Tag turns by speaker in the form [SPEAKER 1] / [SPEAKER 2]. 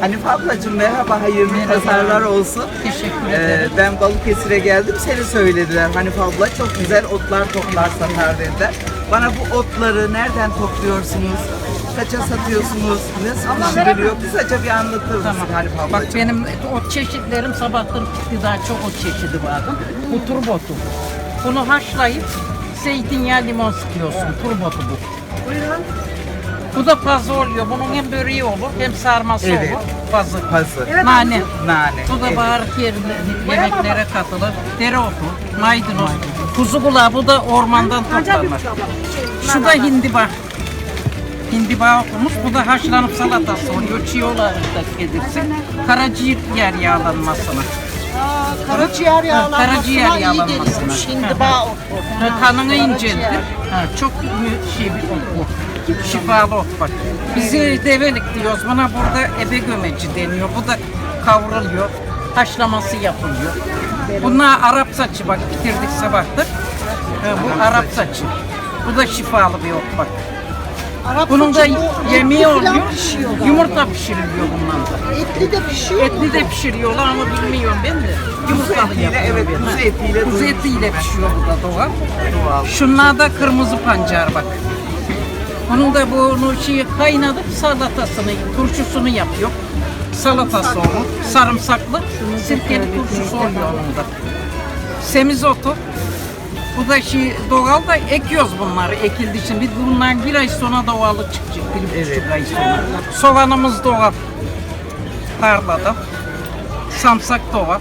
[SPEAKER 1] Hanife ablacığım merhaba, hayırlı
[SPEAKER 2] Merhaba.
[SPEAKER 1] pazarlar olsun.
[SPEAKER 2] Teşekkür
[SPEAKER 1] Ee,
[SPEAKER 2] ederim.
[SPEAKER 1] ben Balıkesir'e geldim, seni söylediler. Hanife abla çok güzel otlar toplar satar dediler. Bana bu otları nereden topluyorsunuz? Kaça satıyorsunuz? Nasıl pişiriliyor? Kısaca bir anlatır mısın
[SPEAKER 2] Tamam.
[SPEAKER 1] Hanife
[SPEAKER 2] Bak
[SPEAKER 1] ablacığım?
[SPEAKER 2] benim ot çeşitlerim sabahtan çıktı daha çok ot çeşidi vardı. Bu turbotu. Bunu haşlayıp zeytinyağı limon sıkıyorsun. Turbotu bu. Bu da pazı oluyor. Bunun hem böreği olur hem sarması
[SPEAKER 1] Evet.
[SPEAKER 2] olur. Pazı.
[SPEAKER 1] Hazır.
[SPEAKER 2] Nane.
[SPEAKER 1] Nane.
[SPEAKER 2] Bu da
[SPEAKER 1] Evet.
[SPEAKER 2] baharat yerine, yemeklere katılır. Dereotu, maydanoz, kuzu kulağı bu da ormandan toplanır. Şu da hindiba. Hindiba okumuş. Bu da haşlanıp salatası oluyor. Çiğ olarak da gelirsin. Karaciğer yağlanmasına.
[SPEAKER 3] Karaciğer yağlanmasına
[SPEAKER 2] Karaciğer
[SPEAKER 3] iyi
[SPEAKER 2] yağlanmasına.
[SPEAKER 3] geliyormuş.
[SPEAKER 2] Ha, Kanını inceltir. Ha, çok mü- şey bir ot bu. Şifalı ot bak. Biz e, develik diyoruz. Buna burada ebe gömeci deniyor. Bu da kavruluyor. Haşlaması yapılıyor. Bunlar Arap saçı bak bitirdik sabahtır. Ha, bu Arap saçı. Bu da şifalı bir ot bak.
[SPEAKER 3] Arap
[SPEAKER 2] Bunun da
[SPEAKER 3] saçı bu
[SPEAKER 2] yemeği
[SPEAKER 3] etli falan
[SPEAKER 2] oluyor. Yumurta pişiriliyor bundan da.
[SPEAKER 3] Etli de pişiyor.
[SPEAKER 2] Etli de pişiriyorlar ama bilmiyorum ben de. Yumurtalı
[SPEAKER 1] etiyle,
[SPEAKER 2] yapıyor
[SPEAKER 1] evet,
[SPEAKER 2] ben.
[SPEAKER 1] kuzu etiyle
[SPEAKER 2] Kuzu etiyle pişiyor bu da doğal.
[SPEAKER 1] Doğal.
[SPEAKER 2] Şunlar da kırmızı pancar bak. Onun da bunu şey kaynatıp salatasını, turşusunu yapıyor. Salatası olur. Sarımsaklı, sirkeli turşusu oluyor onun da. Semizotu. Bu da şey doğal da ekiyoruz bunları ekildi için. Biz bundan bir ay sonra doğalı çıkacak. Bir buçuk ay sonra. Soğanımız doğal. Tarlada. Samsak doğal.